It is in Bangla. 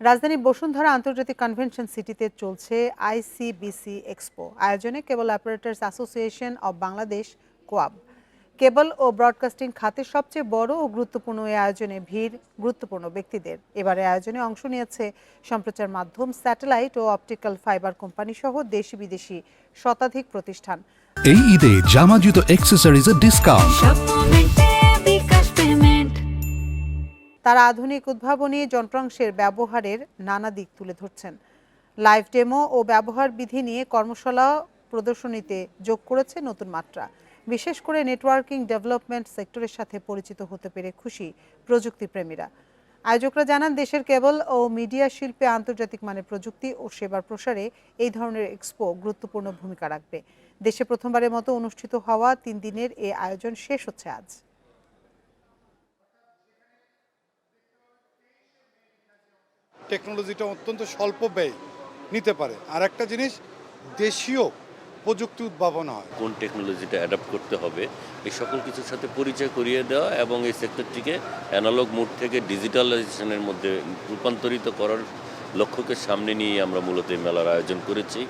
রাজধানী বসুন্ধরা আন্তর্জাতিক কনভেনশন সিটিতে চলছে আইসিবিসি এক্সপো আয়োজনে cable operators association of Bangladesh COAB cable O broadcasting খাতের সবচেয়ে বড় ও গুরুত্বপূর্ণ এই আয়োজনে ভিড় গুরুত্বপূর্ণ ব্যক্তিদের। এবারে আয়োজনে অংশ নিয়েছে সম্প্রচার মাধ্যম স্যাটেলাইট ও অপটিক্যাল ফাইবার কোম্পানি সহ দেশি বিদেশি শতাধিক প্রতিষ্ঠান। এই ঈদে জামা জুতো অ্যাক্সেসরিজের ডিসকাউন্ট তারা আধুনিক উদ্ভাবনী যন্ত্রাংশের ব্যবহারের নানা দিক তুলে ধরছেন। লাইভ ডেমো ও ব্যবহার বিধি নিয়ে কর্মশালা প্রদর্শনীতে যোগ করেছে নতুন মাত্রা। বিশেষ করে নেটওয়ার্কিং ডেভেলপমেন্ট সেক্টরের সাথে পরিচিত হতে পেরে খুশি প্রযুক্তিপ্রেমীরা। আয়োজকরা জানান, দেশের কেবল ও মিডিয়া শিল্পে আন্তর্জাতিক মানের প্রযুক্তি ও সেবার প্রসারে এই ধরনের এক্সপো গুরুত্বপূর্ণ ভূমিকা রাখবে। দেশে প্রথমবারের মতো অনুষ্ঠিত হওয়া তিন দিনের এই আয়োজন শেষ হচ্ছে আজ। টেকনোলজিটা অত্যন্ত স্বল্প ব্যয় নিতে পারে। আর একটা জিনিস, দেশীয় প্রযুক্তি উদ্ভাবন হয়। কোন টেকনোলজিটা অ্যাডাপ্ট করতে হবে, এই সকল কিছুর সাথে পরিচয় করিয়ে দেওয়া এবং এই সেক্টরটিকে অ্যানালগ মোড থেকে ডিজিটালাইজেশনের মধ্যে রূপান্তরিত করার লক্ষ্যকে সামনে নিয়ে আমরা মূলত এই মেলার আয়োজন করেছি।